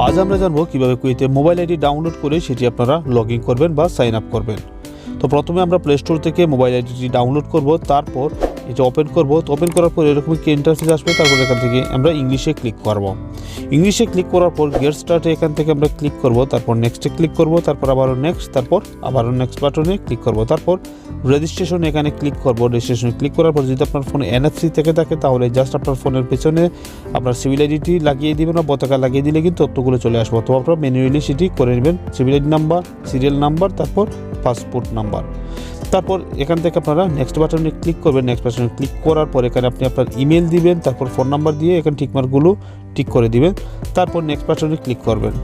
আজ আমরা জানব কীভাবে কুইতে মোবাইল আইডি ডাউনলোড করে সেটি আপনারা লগ করবেন বা সাইন আপ করবেন। তো প্রথমে আমরা প্লে স্টোর থেকে মোবাইল আইডিটি ডাউনলোড করব, তারপর এটা ওপেন করব, তো ওপেন করার পর এরকম কি ইন্টারফেস আসবে? তারপর এখান থেকে আমরা ইংলিশে ক্লিক করব। ইংলিশে ক্লিক করার পর গেট স্টার্টে এখান থেকে আমরা ক্লিক করব, তারপর নেক্সটে ক্লিক করব, তারপর আবারও নেক্সট তারপর আবারও নেক্সট বাটনে ক্লিক করব, তারপর রেজিস্ট্রেশন এখানে ক্লিক করব। রেজিস্ট্রেশনে ক্লিক করার পর যদি আপনার ফোনে এনএফসি থেকে থাকে, তাহলে জাস্ট আপনার ফোনের পেছনে আপনার সিভিল আইডিটি লাগিয়ে দিবেন বা পতাকা লাগিয়ে দিলে কিন্তু তথ্যগুলো চলে আসবে। তো আপনারা ম্যানুয়ালি সেটি করে নেবেন। Civil ID number serial number তারপর পাসপোর্ট নাম্বার তারপর এখান থেকে আপনারা নেক্সট বাটনে ক্লিক করবেন। নেক্সট বাটনে ক্লিক করার পর এখানে আপনি আপনার ইমেল দিবেন, তারপর ফোন নাম্বার দিয়ে এখানে টিকমার্কগুলো ঠিক করে দিবেন। তারপর নেক্সট বাটনে ক্লিক করবেন।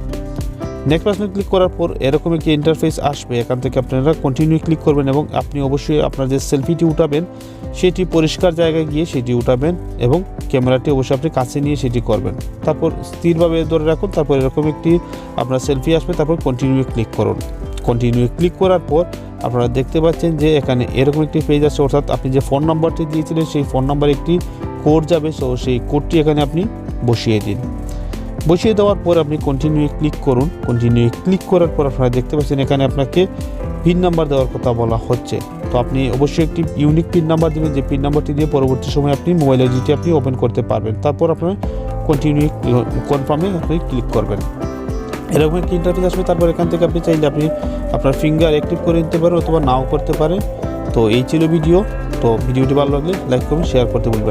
নেক্সট বাটনে ক্লিক করার পর এরকম একটি ইন্টারফেস আসবে। এখান থেকে আপনারা কন্টিনিউ ক্লিক করবেন এবং আপনি অবশ্যই আপনার যে সেলফিটি উঠাবেন, সেটি পরিষ্কার জায়গায় গিয়ে সেটি উঠাবেন এবং ক্যামেরাটি অবশ্যই আপনি কাছে নিয়ে সেটি করবেন। তারপর স্থিরভাবে ধরে রাখুন। তারপর এরকম একটি আপনার সেলফি আসবে। তারপর কন্টিনিউ ক্লিক করুন। কন্টিনিউ ক্লিক করার পর আপনারা দেখতে পাচ্ছেন যে এখানে এরকম একটি পেজ আছে। অর্থাৎ আপনি যে ফোন নাম্বারটি দিয়েছিলেন, সেই ফোন নাম্বার একটি কোড যাবে। সো সেই কোডটি এখানে আপনি বসিয়ে দিন। বসিয়ে দেওয়ার পর আপনি কন্টিনিউ ক্লিক করুন। কন্টিনিউ ক্লিক করার পর আপনারা দেখতে পাচ্ছেন এখানে আপনাকে পিন নাম্বার দেওয়ার কথা বলা হচ্ছে। তো আপনি অবশ্যই একটি ইউনিক পিন নাম্বার দেবেন। যে পিন নাম্বারটি দিয়ে পরবর্তী সময় আপনি মোবাইল আইডিটি আপনি ওপেন করতে পারবেন। তারপর আপনার কন্টিনিউ কনফার্মে আপনি ক্লিক করবেন। এরকম একটি ইন্টারফেস আসবে, তারপর এখান থেকে আপনি চাইলে আপনি আপনার ফিঙ্গার অ্যাক্টিভ করে নিতে পারেন অথবা নাও করতে পারেন তো এই ছিল ভিডিও তো ভিডিওটি ভালো লাগলে লাইক করুন শেয়ার করতে ভুলবেন না।